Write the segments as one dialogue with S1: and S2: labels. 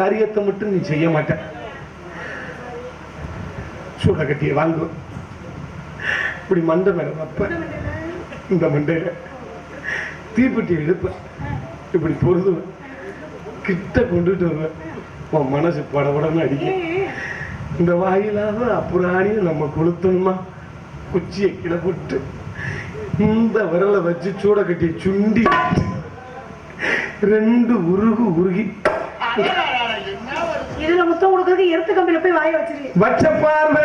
S1: காரியத்தை மட்டும் நீ செய்ய மாட்ட. சூட கட்டிய வாழ்வு இப்படி மண்டை மேல வைப்ப. இந்த மண்டையில தீப்பெட்டி எடுப்ப இப்படி பொருதுவேன் கிட்ட கொண்டுட்டு வருவேன் உன் மனசு படபடன்னு அடிக்க. இந்த வாயிலாக அப்புறாணியும் நம்ம கொளுத்தணுமா? குச்சியை கிளப்பிட்டு இந்த விரலை வச்சு சூட கட்டிய சுண்டி. ரெண்டு உருகு உருகி.
S2: கஷ்டம் கொடுக்கறதுக்கு எருத்து கம்பியில போய் வாய வச்சிருக்கேன்
S1: வச்ச பார்வை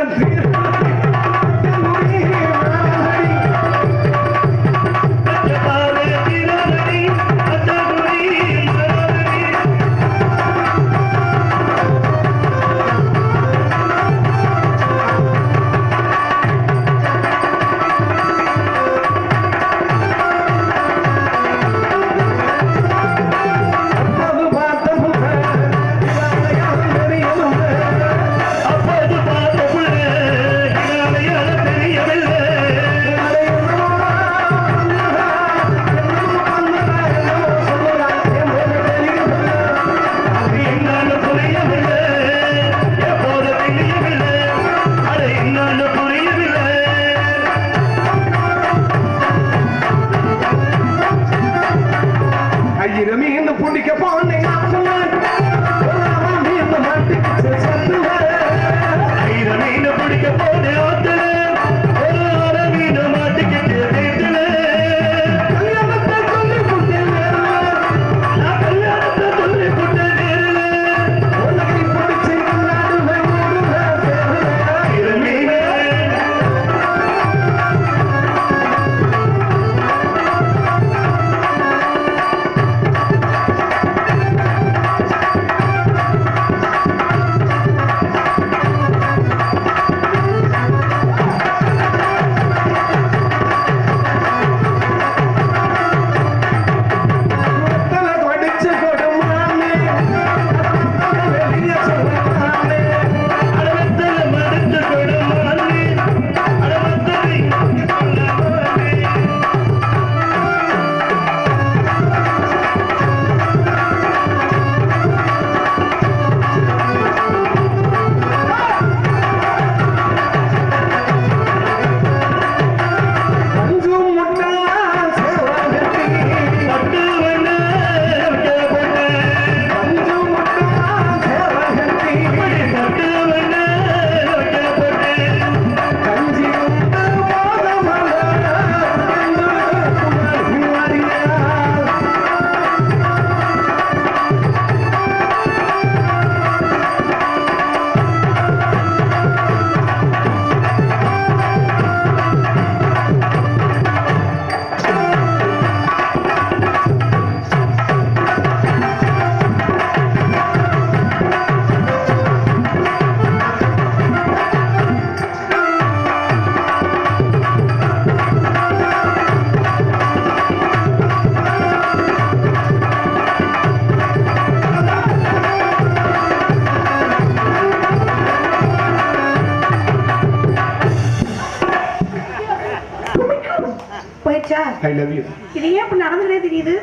S1: ஐ லவ் யூ
S2: இது ஏன் இப்படி நடந்துட்டே தெரியுது?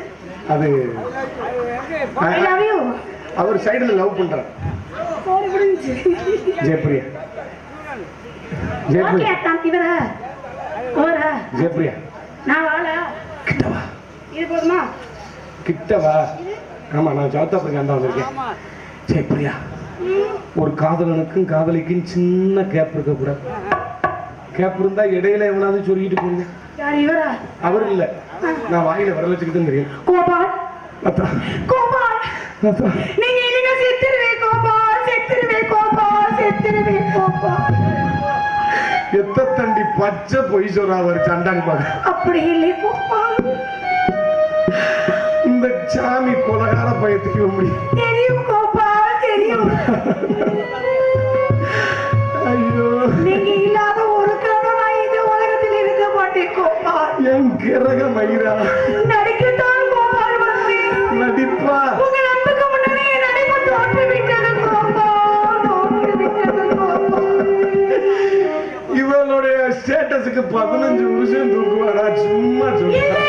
S1: அது
S2: ஐ லவ் யூ
S1: அவர் சைடுல லவ் பண்றார்.
S2: போடி புரிஞ்சு
S1: ஜெயப்பிரியா
S2: ஓகே
S1: ஜெயப்பிரியா
S2: அத்தான். இவர. ஓர
S1: ஜெயப்பிரியா
S2: நான் வாழ.
S1: கிட்டவா?
S2: இது போதுமா?
S1: கிட்டவா? ஆமா நான் சவுத் ஆப்பிரிக்கா தான் வந்திருக்கேன். ஜெயப்பிரியா ஒரு காதலனுக்கும் காதலிக்கும் சின்ன கேப் இருக்கக்கூடாது. கேப் இருந்தா இடையில எவனாவது சொல்லிட்டு போங்க
S2: யார் இவரா?
S1: அவர் இல்ல நான் வாயில வர வச்சுக்கிட்டு தெரியும்
S2: கோபால்.
S1: அத்தா.
S2: கோபால்.
S1: அத்தா.
S2: நீங்க இல்லைன்னா செத்துருவே கோபால்? செத்துருவே கோபால். செத்துருவே கோபால்.
S1: எத்த தண்டி பச்சை பொய் சொல்றா அவர் சண்டாங்க பாரு
S2: அப்படி இல்லை கோபால்.
S1: இந்த சாமி கொலகார பயத்துக்கு முடியும்
S2: தெரியும் கோபால் தெரியும்.
S1: ஐயோ.
S2: நீங்க இல்லாத
S1: என் கிரக மயிரா.
S2: நடிக்கத்தான் கோபால் வந்தேன்
S1: நடிப்பா.
S2: உங்க நண்புக்கு முன்னாடி என் நடிப்பு தோற்று விட்டது கோபால் தோற்று விட்டது கோபால்.
S1: இவளுடைய ஸ்டேட்டஸுக்கு பதினஞ்சு நிமிஷம் தூக்குவாடா சும்மா சொல்லுவா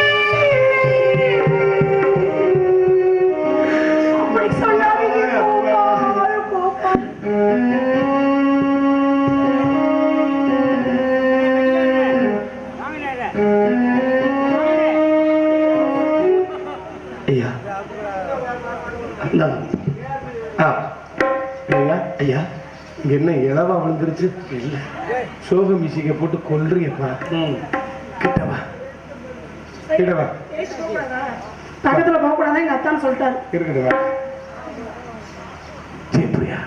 S1: ஐயா. ஆ ஐயா ஐயா இங்க என்ன இளவா விழுந்துருச்சு இல்ல சோக மியூசிக்கை போட்டு கொல்றியப்பா கிட்டவா கிட்டவா
S2: பக்கத்துல போக கூடாது எங்க அத்தான் சொல்லிட்டாரு
S1: இருக்கட்டுவா ஜெயப்பிரியா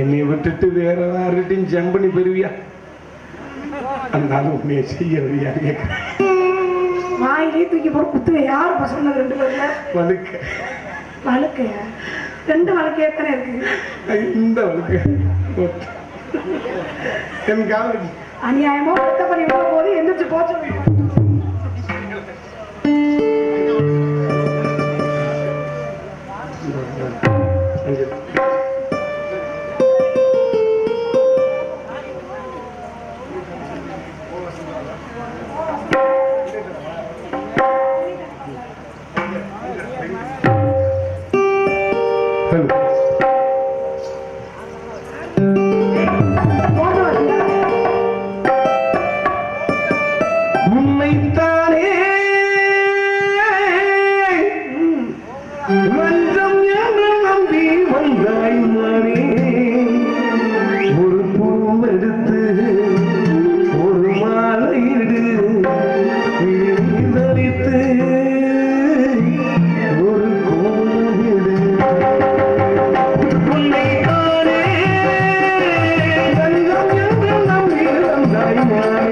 S1: என்னை விட்டுட்டு வேற யார்கிட்டையும் ஜம்ப் பண்ணி பெறுவியா அந்த ஆளு உன்னைய செய்யறவியா கேட்கிறேன்
S2: வாயிலே தூக்கி போட்டு குத்துவேன். யார் இப்ப சொன்னது ரெண்டு பேர்ல?
S1: வழுக்க.
S2: வழுக்கு. ரெண்டு வழக்கு எத்தனை இருக்கு?
S1: இந்த வழுக்க. என் காதல்
S2: அநியாயமா வருத்தப்படி போது எந்திரிச்சு போச்சு. Thank you.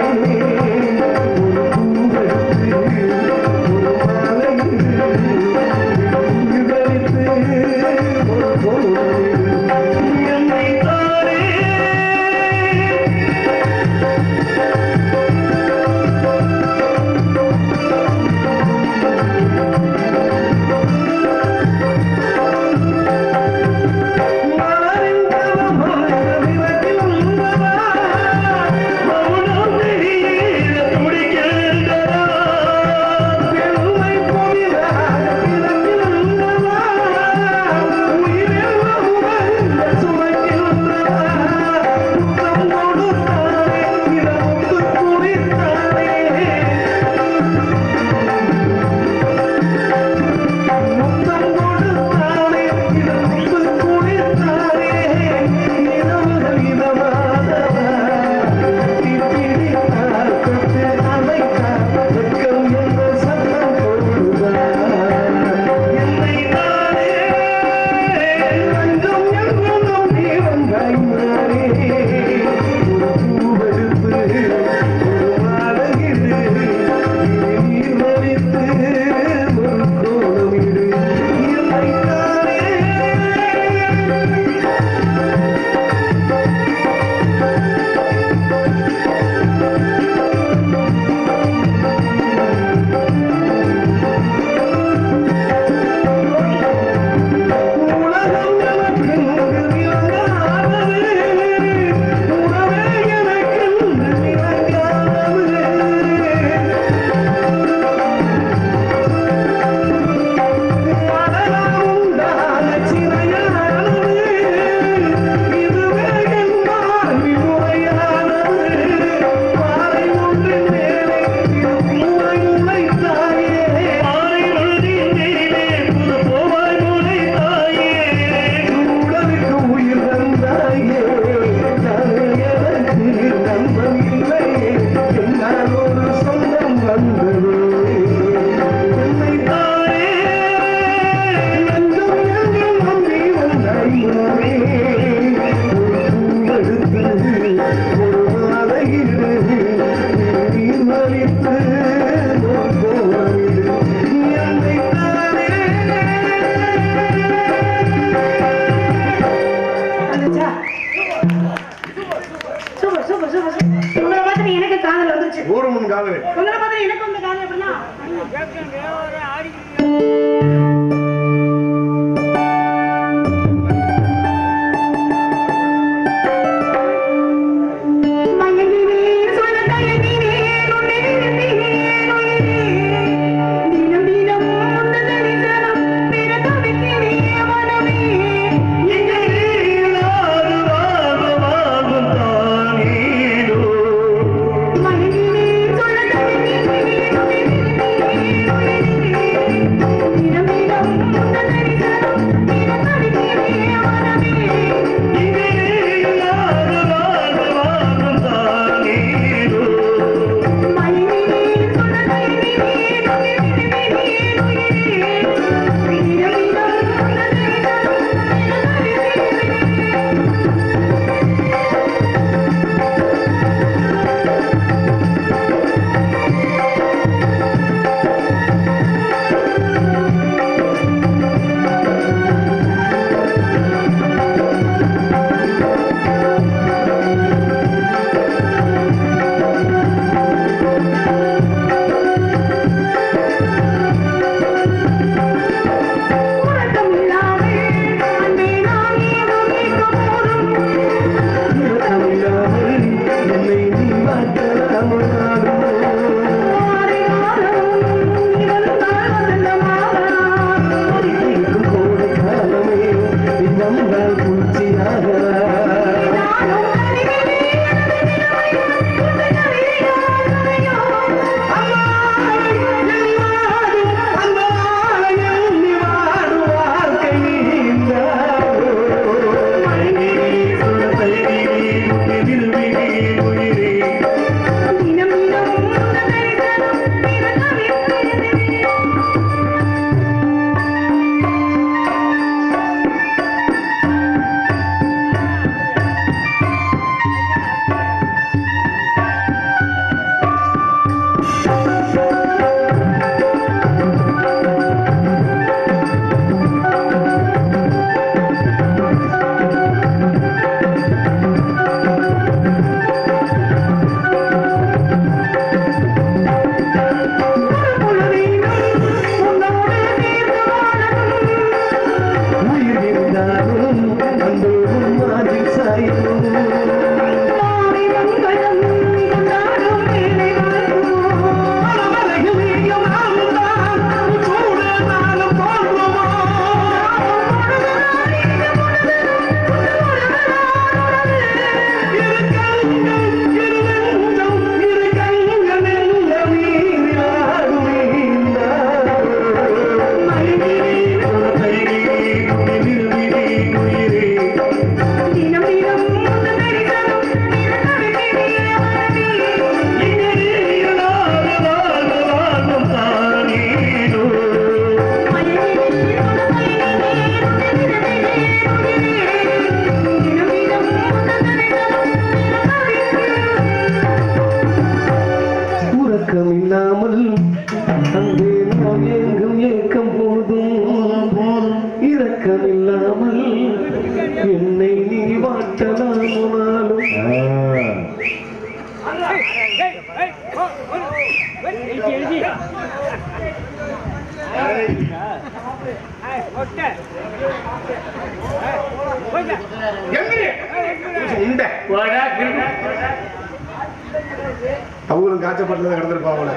S2: அவங்களும் காய்ச்சப்பட்டது கிடந்திருப்பாங்க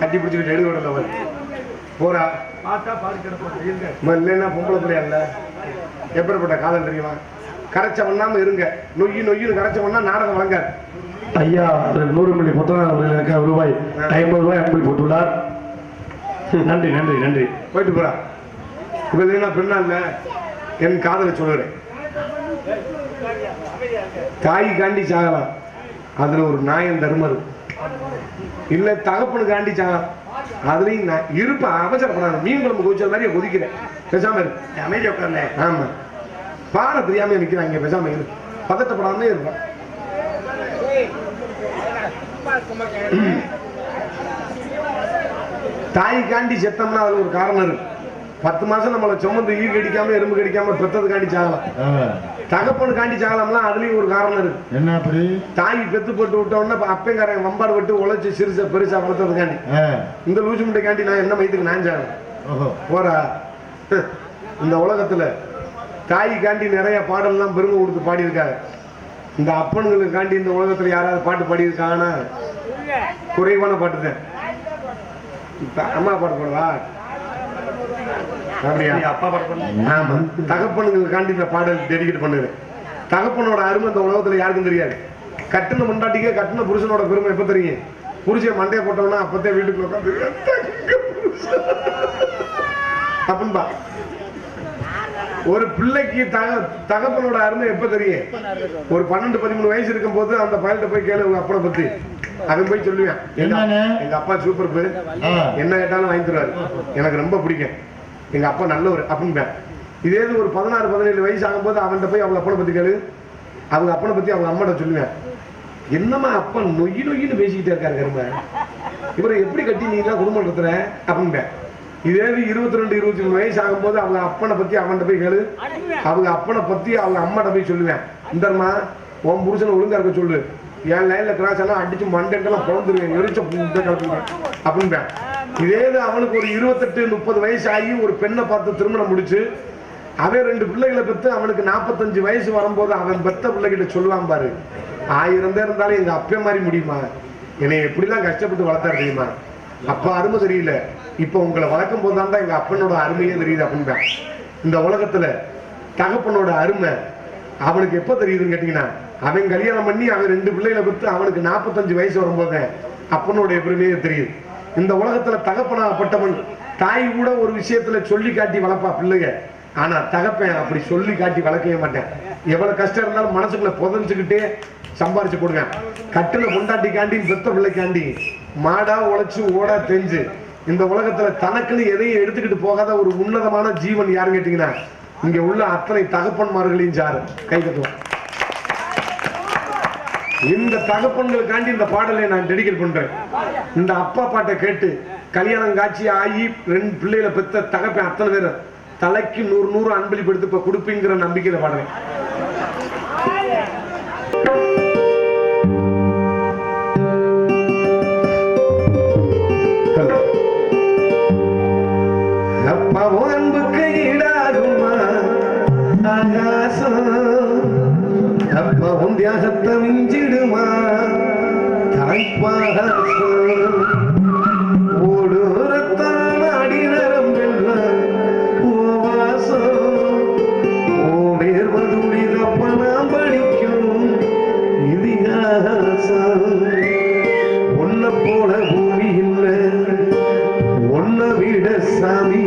S2: கட்டி பிடிச்சிக்கிட்டு எழுத விடல அவர் போறா. இல்லைன்னா பொம்பளை பிள்ளையா இல்ல எப்படிப்பட்ட காதல் தெரியுமா? கரைச்ச பண்ணாம இருங்க. நொய்யு நொய்யுன்னு கரைச்ச பண்ணா நாடகம் வழங்காது
S3: ஐயா நூறு மில்லி புத்தகம் ரூபாய் ஐம்பது ரூபாய் அன்பளிப்பு போட்டுள்ளார். நன்றி நன்றி நன்றி.
S2: போயிட்டு போறா. இப்ப இல்லைன்னா பெண்ணா இல்ல? என் காதலை சொல்லுறேன். தாய் காண்டி சாகலாம் அதுல ஒரு நாயன் தர்மம் இருக்கு இல்ல தகப்பனு காண்டி சாகலாம் அதுலயும் நான் இருப்பேன் அவசரப்படாது மீன் குழம்பு கொதிச்ச மாதிரி கொதிக்கிறேன் பேசாம இரு. அமைதியா உட்கார்ந்தேன் ஆமா. பாட தெரியாம நிக்கிறான் இங்க பேசாம இரு. பதட்டப்படாமலே இருப்பேன். தாய் காண்டி செத்தோம்னா அதுல ஒரு காரணம் இருக்கு.
S1: பத்து மாசம் நம்மளை சுமந்து ஈ கடிக்காம எறும்பு கடிக்காம பெத்ததுக்காண்டி சாகலாம்.
S4: ஆ,
S1: தகப்பனுக்காண்டி சாகலாம்னா அதுலயும் ஒரு காரணம் இருக்கு.
S4: என்ன அப்படி?
S1: தாய் பெத்து போட்டு விட்டோம்னா அப்பங்காரன் வம்பாடு விட்டு உழைச்சி சிறுச பெருசா வளர்த்ததுக்காண்டி.
S4: ஆ,
S1: இந்த லூசு முட்டைக்காண்டி நான் என்ன மயத்துக்கு நான் சாகணும்
S4: ஓஹோ.
S1: போறா. இந்த உலகத்துல தாய்க்காண்டி நிறைய பாடல்லாம் பெருமை கொடுத்து பாடியிருக்காங்க இந்த அப்பனுங்களுக்காண்டி இந்த உலகத்துல யாராவது பாட்டு பாடியிருக்காங்கன்னா குறைவான பாட்டு தான். அம்மா பாட்டு போடுவா? அப்படியா?
S3: அப்பா பாட்டு
S1: ஆமா தகப்பனுங்களுக்காண்டி இந்த பாடல் டெடிகேட் பண்ணுறேன் தகப்பனோட அருமை இந்த உலகத்துல யாருக்கும் தெரியாது. கட்டின முண்டாட்டிக்கே கட்டின புருஷனோட பெருமை எப்ப தெரியும்? புருஷன் மண்டையை போட்டோம்னா அப்பத்தே வீட்டுக்குள்ள உட்காந்து அப்படின்பா ஒரு பிள்ளைக்கு தக தகப்பனோட அருமை எப்ப தெரியும்? ஒரு பன்னெண்டு பதிமூணு வயசு இருக்கும் போது அந்த பயல்கிட்ட போய் கேளு உங்க அப்பனை பத்தி. அவன் போய் சொல்லுவேன். எங்க- அப்பா சூப்பர் பு
S4: ஆ,
S1: என்ன கேட்டாலும் வாங்கி தருவாரு. எனக்கு ரொம்ப பிடிக்கும். எங்க அப்பா நல்லவர் அப்படின்பேன் இதே ஒரு பதினாறு பதினேழு வயசு ஆகும்போது அவன்கிட்ட போய் அவங்க அப்பனை பத்தி கேளு. அவங்க அப்பனை பத்தி அவங்க அம்மாட்ட சொல்லுவேன். என்னம்மா அப்பா நொய்யி நொய்யின்னு பேசிக்கிட்டே இருக்காரு கரும்ப இவரை எப்படி கட்டி நீ தான் குடும்பம் நடத்துற? அப்படின்பேன் இதே இது இருபத்தி ரெண்டு இருபத்தி மூணு வயசு ஆகும்போது அவங்க அப்பனை பத்தி அவன்கிட்ட போய் கேளு. அவங்க அப்பனை பத்தி அவங்க அம்மாட்ட போய் சொல்லுவேன். இந்தம்மா உன் புருஷனை ஒழுங்கா இருக்க சொல்லு. என் லைன்ல கிராஸ் எல்லாம் அடிச்சு மண்டெல்லாம் பிறந்துருவேன் எரிச்ச புண்டை அப்படின்பேன் இதே இது அவனுக்கு ஒரு இருபத்தெட்டு முப்பது வயசு ஆகி ஒரு பெண்ணை பார்த்து திருமணம் முடிச்சு அவன் ரெண்டு பிள்ளைகளை பெற்று அவனுக்கு நாற்பத்தஞ்சு வயசு வரும்போது அவன் பெத்த பிள்ளைகிட்ட சொல்லுவான் பாரு ஆயிரம் பேர் இருந்தாலும் எங்க அப்பே மாதிரி முடியுமா? என்னை எப்படிலாம் கஷ்டப்பட்டு வளர்த்தா தெரியுமா? அப்பா அருமை தெரியல. இப்போ உங்களை வளர்க்கும் போது தான் எங்க அப்பனோட அருமையே தெரியுது அப்படின்பேன் இந்த உலகத்துல தகப்பனோட அருமை அவனுக்கு எப்போ தெரியுதுன்னு கேட்டீங்கன்னா அவன் கல்யாணம் பண்ணி அவன் ரெண்டு பிள்ளைகளை பெற்று அவனுக்கு நாற்பத்தஞ்சு வயசு வரும்போது அப்பனுடைய பெருமையே தெரியுது. இந்த உலகத்துல தகப்பனாகப்பட்டவன் தாய் கூட ஒரு விஷயத்துல சொல்லி காட்டி வளர்ப்பா பிள்ளைங்க ஆனா தகப்பன் அப்படி சொல்லி காட்டி வளர்க்கவே மாட்டேன். எவ்வளவு கஷ்டம் இருந்தாலும் மனசுக்குள்ள புதஞ்சுக்கிட்டே சம்பாரிச்சு போடுவேன் கொண்டாட்டி காண்டி பெத்த பிள்ளைக்காண்டி மாடா உழைச்சு ஓடா தெரிஞ்சு. இந்த உலகத்துல தனக்குன்னு எதையும் எடுத்துக்கிட்டு போகாத ஒரு உன்னதமான ஜீவன் யாருன்னு கேட்டீங்கன்னா இங்க உள்ள அத்தனை தகப்பன்மார்களையும் சாரு. கை தட்டுவோம் இந்த தகப்பன்களுக்காண்டி இந்த பாடலை நான் டெடிகேட் பண்றேன். இந்த அப்பா பாட்டை கேட்டு கல்யாணம் காட்சி ஆகி ரெண்டு பிள்ளைகளை பெத்த தகப்பன் அத்தனை பேர் தலைக்கு நூறு நூறு அன்பளிப்படுத்து இப்ப கொடுப்பீங்கிற நம்பிக்கையில பாடுறேன். அப்பாவும் அன்புக்கு ஈடாகுமா? ஆகாசம். கற்பவும் தியாசத்தை மிஞ்சிடுமா தாய்ப்பாக
S5: ஓடுரத்தான் அடி நரம்பில் ஓவாசம் ஓவேர் மதுரிதப்பனாம் படிக்கும் இதிகாசம் ஒன்ன போல பூமி இல்லை ஒன்ன விட சாமி